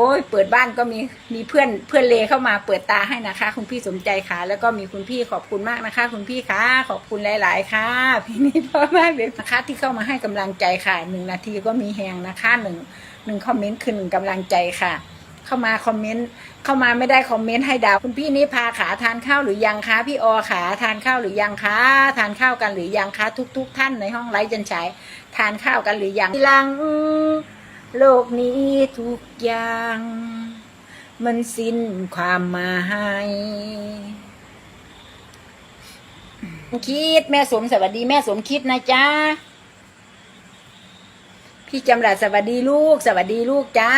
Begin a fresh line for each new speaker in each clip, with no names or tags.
อ้ยเปิดบ้านก็มีมีเพื่อนเพื่อนเลเข้ามาเปิดตาให้นะคะ คุณพี่สมใจค่ะ แล้วก็มีคุณพี่ขอบคุณมากนะคะ คุณพี่ค่ะขอบคุณหลาย ๆ ค่ะ พี่นี่พ่อมากเลยนะคะ ที่เข้ามาให้กำลังใจค่ะหนึ่งนาทีก็มีแหงนะคะหนึ่งหนึ่งคอมเมนต์คือหนึ่งกำลังใจค่ะ เข้ามาคอมเมนต์เข้ามาไม่ได้คอมเมนต์ให้ดาวคุณพี่นิพาขาทานข้าวหรือยังคะพี่ออขาทานข้าวหรือยังคะทานข้าวกันหรือยังคะทุก ๆ ท่านในห้องไลฟ์จันฉายทานข้าวกันหรือยังลัง โลกนี้ทุกอย่าง มันสิ้นความหมายคิดแม่สมสวัสดีแม่สมคิดนะจ๊ะ พี่จำรัดสวัสดีลูก สวัสดีลูกจ้า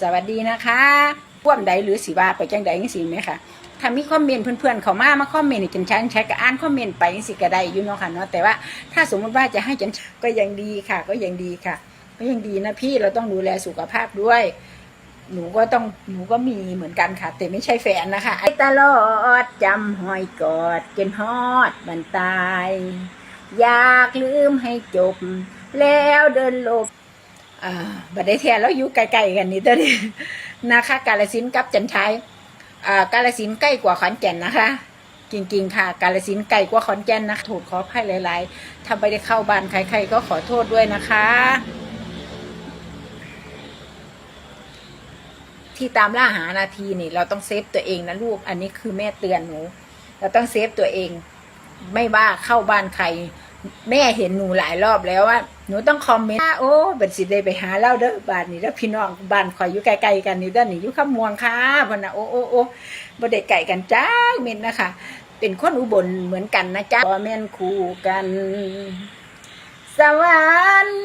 สวัสดีนะคะพ่วมใดหรือสีว่าไปจังใดจังสีไหมคะถ้ามีคอมเมนต์เพื่อนๆเขามามาคอมเมนต์จันชันใช้ก็อ่านคอมเมนต์ไปจังสิก็ได้อยู่เนาะค่ะเนาะแต่ว่าถ้าสมมติว่าจะให้จันก็ยังดีค่ะ ก็ยังดีค่ะ ก็ยังดีนะพี่เราต้องดูแลสุขภาพด้วย หนูก็ต้องหนูก็มีเหมือนกันค่ะ แต่ไม่ใช่แฟนนะคะไอ้ตลอดจำหอยกอดจนฮอดบันตาย อยากลืมให้จบ แล้วเดินหลบอ่าบัดได้แทนแล้วอยู่ไกลๆกันนี่ตัวนี้นะคะ กาลสินกับจันทายอ่ากาลสินใกล้กว่าขอนแก่นนะคะจริงๆค่ะ กาลสินไกลกว่าขอนแก่นนะถูกขออภัยหลายๆถ้าไม่ได้เข้าบ้านใครๆก็ขอโทษด้วยนะคะ ที่ตามล่าหานาทีนี่ เราต้องเซฟตัวเองนะลูก อันนี้คือแม่เตือนหนู เราต้องเซฟตัวเอง ไม่ว่าเข้าบ้านใคร แม่เห็นหนูหลายรอบแล้วว่า หนูต้องคอมเมนต์โอ้บัดสิได้ไปหาเล่าเด้อบ้านนี้แล้วพี่น้องบ้านคอยอยู่ไกลๆกันนี่ด้านนี่อยู่ข้ามวงค่ะพนนะโอ้โอ้โอ้บ่ได้ไก่กันจ้าเม็นนะคะ เป็นคนอุบลเหมือนกันนะจ๊ะบ่แม่นคู่กันสวรรค์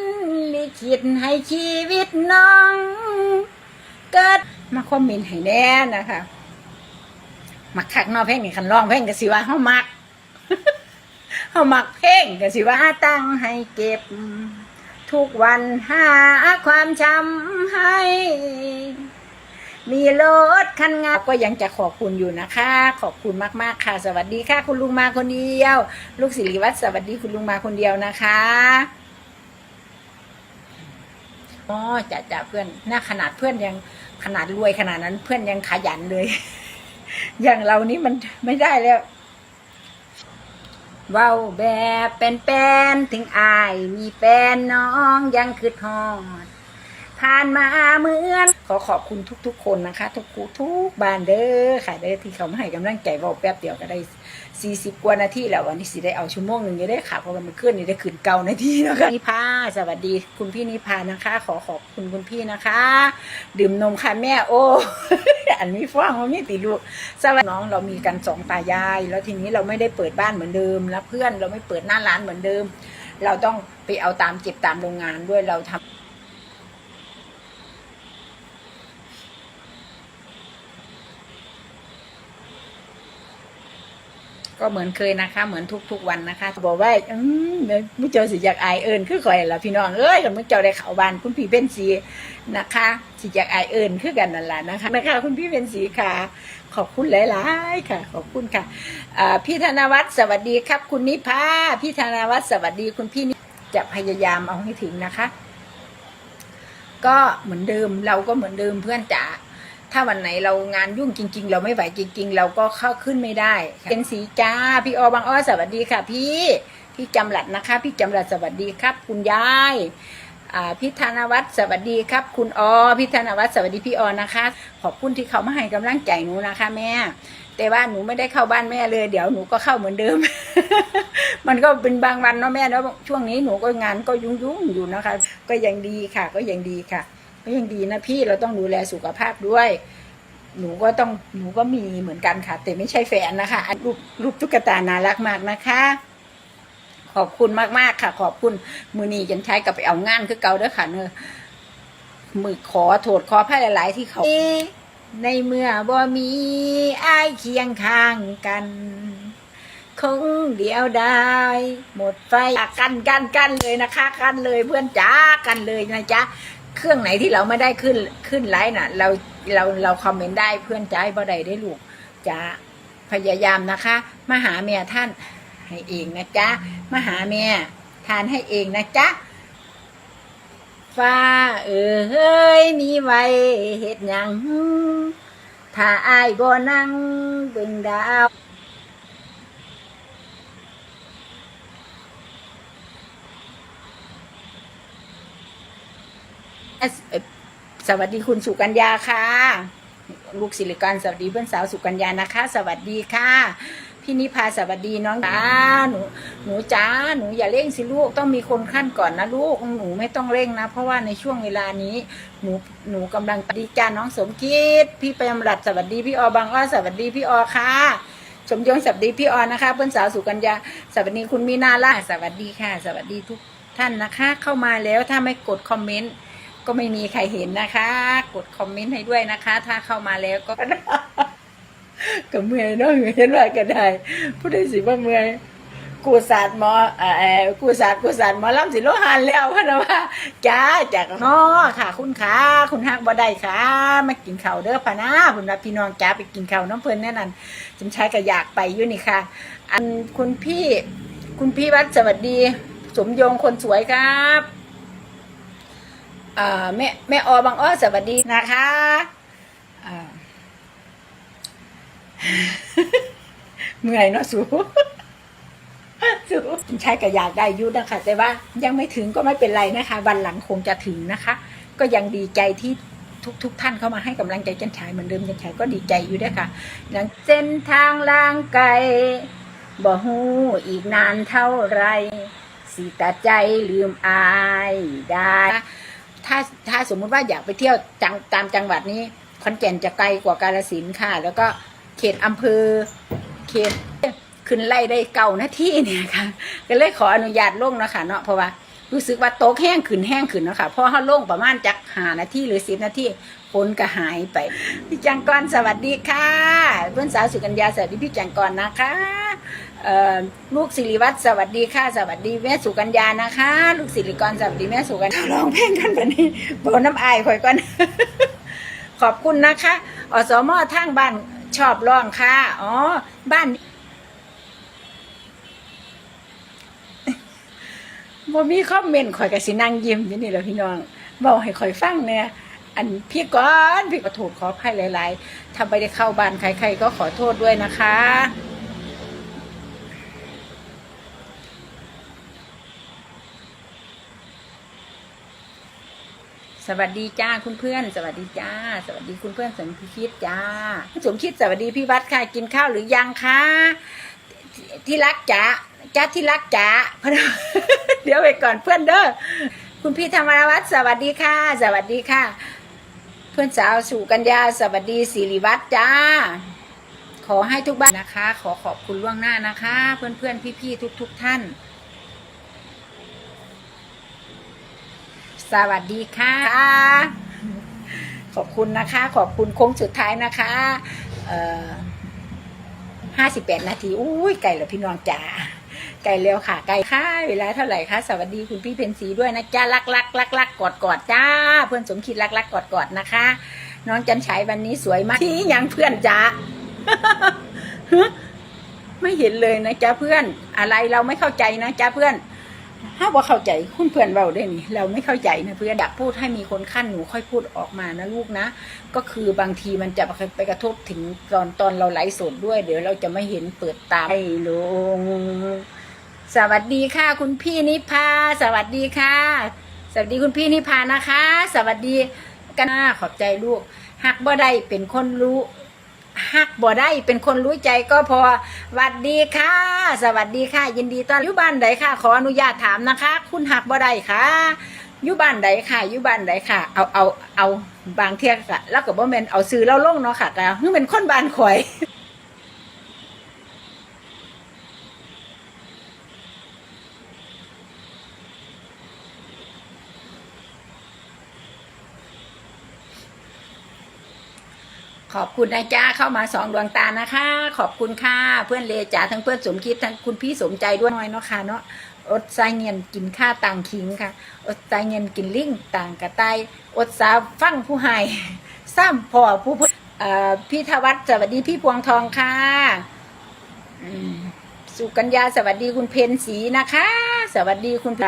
ลิขิตให้ชีวิตน้อง เกิด มาคอมเมนต์ให้แน่นะคะมักคักนอเพลงนี่คันร้องเพลงก็สิว่าเฮามักเฮามักเพลงก็สิว่าตั้งให้เก็บ ทุกวันหาความช้ำให้ มีรถคันงาก็ยังจะขอบคุณอยู่นะคะ ขอบคุณมากๆค่ะ สวัสดีค่ะ คุณลุงมาคนเดียว ลูกศิริวัตรสวัสดีคุณลุงมาคนเดียวนะคะอ๋อจะจะเพื่อนหน่าขนาดเพื่อนยัง ขนาดรวยขนาดนั้น เพื่อนยังขยันเลย อย่างเรานี่มันไม่ได้แล้วเว้าแบบเป็นๆถึงอาย มีแฟนน้องยังคืดฮอด ผ่านมาเหมือน ขอขอบคุณทุกๆ คนนะคะ ทุกคูทุกบ้านเด้อค่ะเด้อที่เขามาให้กำลังใจเว้าแป๊บเดียวก็ได้สี่สิบกว่านาทีแล้ววันนี้สิได้เอาชั่วโมงหนึ่งจะได้ค่ะเพราะว่ามันขึ้นนี่ได้ขึ้นเก่านาทีนะคะนิพาสวัสดีคุณพี่นิพานะคะ ขอขอบคุณคุณพี่นะคะ ดื่มนมค่ะแม่โอ้อันนี้ฟ้องว่ามีติลูกสวัสดีน้องเรามีกันสองตายาย แล้วทีนี้เราไม่ได้เปิดบ้านเหมือนเดิมแล้วเพื่อนเราไม่เปิดหน้าร้านเหมือนเดิม เราต้องไปเอาตามเก็บตามโรงงานด้วยเราทำ ก็เหมือนเคยนะคะ เหมือนทุกๆวันนะคะ บอกว่าอืมมุเจ้าสิอยากอายเอิญคือข่อยละพี่น้องเอ้ยกับมุเจ้าได้เข้าบ้านคุณพี่เป็นสีนะคะ สิอยากอายเอิญคือกันนั่นแหละนะคะนะคะ คุณพี่เป็นสีค่ะ ขอบคุณหลายๆค่ะ ขอบคุณค่ะพี่ธนวัฒน์สวัสดีครับ คุณนิพาพี่ธนวัฒน์สวัสดีคุณพี่จะพยายามเอาให้ถึงนะคะ ก็เหมือนเดิมเราก็เหมือนเดิมเพื่อนจ๋า ถ้าวันไหนเรางานยุ่งจริง ๆ เราไม่ไหวจริง ๆ เราก็เข้าขึ้นไม่ได้ เป็นสีจ้าพี่ออบางอ้อสวัสดีค่ะ พี่พี่จำหลัดนะคะ พี่จำหลัดสวัสดีครับ คุณยายพี่ธนวัฒน์สวัสดีครับ คุณอพี่ธนวัฒน์สวัสดีพี่ออนะคะ ขอบคุณที่เขามาให้กำลังใจหนูนะคะแม่ แต่ว่าหนูไม่ได้เข้าบ้านแม่เลย เดี๋ยวหนูก็เข้าเหมือนเดิม มันก็เป็นบางวันเนาะแม่เนาะช่วงนี้หนูก็งานก็ยุ่งๆอยู่นะคะ ก็ยังดีค่ะ ก็ยังดีค่ะ ก็ยังดีนะพี่เราต้องดูแลสุขภาพด้วย หนูก็ต้องหนูก็มีเหมือนกันค่ะ แต่ไม่ใช่แฟนนะคะรูปรูปตุ๊กตาน่ารักมากนะคะ ขอบคุณมากๆค่ะ ขอบคุณมือนียันใช้กับไปเอางานคือเก่าเด้อค่ะเนอะมือขอโทษขอพายหลาย ๆ ที่เขาในเมื่อบ่มีอ้ายเคียงข้างกัน คงเดียวได้ หมดไฟกันกันกันเลยนะคะ กันเลยเพื่อนจ้ากันเลยนะจ๊ะ เครื่องไหนที่เราไม่ได้ขึ้นขึ้นไลน์น่ะ เราเราเราคอมเมนต์ได้เพื่อนจ้บ่ได้ได้ลูกจ้าพยายามนะคะมาหาเมียท่านให้เองนะจ๊ะมาหาเมียทานให้เองนะจ๊ะฟ้าเออเฮ้ยมีไว้เฮ็ดหยังถ้าอายบ่นั่งเบิ่งดาว เอ่อเอ่อ สวัสดีคุณสุกัญญาค่ะ ลูกศิริการสวัสดีเพื่อนสาวสุกัญญานะคะ สวัสดีค่ะพี่นิพาสวัสดีน้องจ้าหนูหนูจ้าหนูอย่าเร่งสิลูกต้องมีคนขั้นก่อนนะลูกหนูไม่ต้องเร่งนะ เพราะว่าในช่วงเวลานี้ หนูหนูกำลังปฏิจาน้องสมคิดพี่เปรมรัตสวัสดีพี่ออบางอ้อสวัสดีพี่ออค่ะสมยงสวัสดีพี่ออนะคะ เพื่อนสาวสุกัญญาสวัสดีคุณมีนาล่าสวัสดีค่ะ สวัสดีทุกท่านนะคะ เข้ามาแล้วถ้าไม่กดคอมเมนต์ ก็ไม่มีใครเห็นนะคะ กดคอมเมนต์ให้ด้วยนะคะ ถ้าเข้ามาแล้วก็ ก็เมื่อยเนาะเห็นว่าก็ได้ผู้ใดสิว่าเมื่อยกูศาสตร์หมอเอ่อกูศาสตร์กูศาสตร์หมอลำสิโลหันแล้วพะนะว่าจ้าจากน้อค่ะ คุณขาคุณฮักบ่ได้ค่ะมากินข้าวเด้อพะนะคุณว่าพี่น้องจ้าไปกินข้าวน้ำเพลินแน่นอนจำชายก็อยากไปอยู่นี่ค่ะ อันคุณพี่ คุณพี่วัดสวัสดี สมยงคนสวยครับ แม่แม่ออบางอ้อสวัสดีนะคะเมื่อยเนาะสูสูใช้ก็อยากได้ยุนะคะ แต่ว่ายังไม่ถึงก็ไม่เป็นไรนะคะ วันหลังคงจะถึงนะคะ ก็ยังดีใจที่ทุกทุกท่านเข้ามาให้กำลังใจจันฉายเหมือนเดิมจันฉายก็ดีใจอยู่ด้วยค่ะดังเส้นทางล่างไกลบ่ฮู้อีกนานเท่าไร สิตาใจลืมอายได้ ถ้าถ้าสมมุติว่าอยากไปเที่ยวจังตามจังหวัดนี้ขอนแก่นจะไกลกว่ากาฬสินธุ์ค่ะ แล้วก็เขตอำเภอเขตขึ้นไล่ได้เก่าหน้าที่เนี่ยค่ะ ก็เลยขออนุญาตลงเนาะคะเนาะเพราะว่ารู้สึกว่าโต๊ะแห้งขึ้นแห้งขึ้นเนาะค่ะเพราะเขาลงประมาณจักหานาทีหรือสิบนาทีฝนก็หายไปพี่จังกรสวัสดีค่ะ เพื่อนสาวสุกัญญาสวัสดีพี่จังกรนะคะ ลูกสิริวัตรสวัสดีค่ะสวัสดีแม่สุกัญญานะคะ ลูกสิริกรสวัสดีแม่สุกัญญาร้องเพลงกันแบบนี้เบาน้ำอายคอยก่อนขอบคุณนะคะอสมอทางบ้านชอบร้องค่ะอ๋อบ้านบ่มีคอมเมนต์ข่อยก็สินั่งยิ้มอยู่นี่แหละพี่น้องเว้าให้ข่อยฟังเนี่ยอันพี่ก่อนพี่ก็โทษขออภัยหลายๆถ้าไปได้เข้าบ้านใครๆก็ขอโทษด้วยนะคะ สวัสดีจ้าคุณเพื่อน สวัสดีจ้า สวัสดีคุณเพื่อนสมคิดจ้าสมคิดสวัสดีพี่วัดค่ะกินข้าวหรือยังคะที่รักจ๋าจ้าที่รักจ๋าเดี๋ยวไปก่อนเพื่อนเด้อคุณพี่ธรรมรวัฒน์สวัสดีค่ะ สวัสดีค่ะ เพื่อนสาวสู่กัญญาสวัสดีสิริวัฒน์จ้า ขอให้ทุกบ้านนะคะ ขอขอบคุณล่วงหน้านะคะ เพื่อนเพื่อนๆพี่ๆทุกๆท่าน สวัสดีค่ะ ขอบคุณนะคะ ขอบคุณโค้งสุดท้ายนะคะเอ่อห้าสิบแปดนาทีอุ้ยไก่แล้วพี่น้องจ๋าไก่เร็วค่ะ ไก่ค่ะ เวลาเท่าไหร่คะสวัสดีคุณพี่เพนสีด้วยนะจ้ารักรักรักรักกอดกอดจ้า เพื่อนสมคิดรักรักกอดกอดนะคะ น้องจันฉายวันนี้สวยมากที่ยังเพื่อนจ้าฮะไม่เห็นเลยนะจ้าเพื่อน อะไรเราไม่เข้าใจนะจ้าเพื่อน ถ้าว่าเข้าใจคุณเพื่อนเราได้นี่เราไม่เข้าใจนะเพื่อนอยากพูดให้มีคนขั้นหนูค่อยพูดออกมานะลูกนะ ก็คือบางทีมันจะไปกระทบถึงตอนตอนเราไลฟ์สดด้วย เดี๋ยวเราจะไม่เห็นเปิดตาให้ลง สวัสดีค่ะ คุณพี่นิพาสวัสดีค่ะ สวัสดีคุณพี่นิพานะคะ สวัสดีกันขอบใจลูกหักบ่ได้เป็นคนรู้ หักบ่ได้เป็นคนรู้ใจก็พอสวัสดีค่ะ สวัสดีค่ะ ยินดีต้อนรับอยู่บ้านใดค่ะ ขออนุญาตถามนะคะ คุณหักบ่ได้ค่ะอยู่บ้านใดค่ะอยู่บ้านใดค่ะ เอาเอาเอาบางเที่ยกะแล้วก็บ่แม่นเอาซื้อเล่าลงเนาะค่ะแต่คือเป็นคนบ้านข่อย ขอบคุณนะจ้าเข้ามาสองดวงตานะคะ ขอบคุณค่ะเพื่อนเลจ๋าทั้งเพื่อนสมคิดทั้งคุณพี่สมใจด้วยน้อยเนาะค่ะเนาะอดใจเงินกินข้าต่างคิงค่ะ อดใจเงินกินลิงต่างกระต่ายอดสาฟั่งผู้ให้ซ้ำพ่อผู้พูดเอ่อพี่ทวัฒสวัสดีพี่พวงทองค่ะสุกัญญาสวัสดีคุณเพนสีนะคะ สวัสดีคุณไพ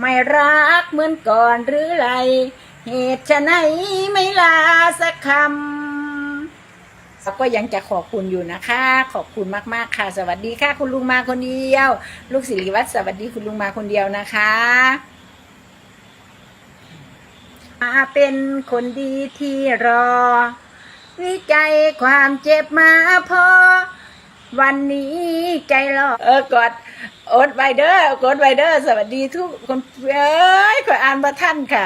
ไม่รักเหมือนก่อนหรือไร เหตุฉะไหนไม่ลาสักคำ แล้วก็ยังจะขอบคุณอยู่นะคะ ขอบคุณมากๆค่ะ สวัสดีค่ะ คุณลุงมาคนเดียว ลูกศิริวัตรสวัสดีคุณลุงมาคนเดียวนะคะมาเป็นคนดีที่รอ วิจัยความเจ็บมาพอ วันนี้ใจรอเออกดอดไวเดอร์กดไวเดอร์ สวัสดีทุกคนเอ้ยขออ่านมาท่านค่ะ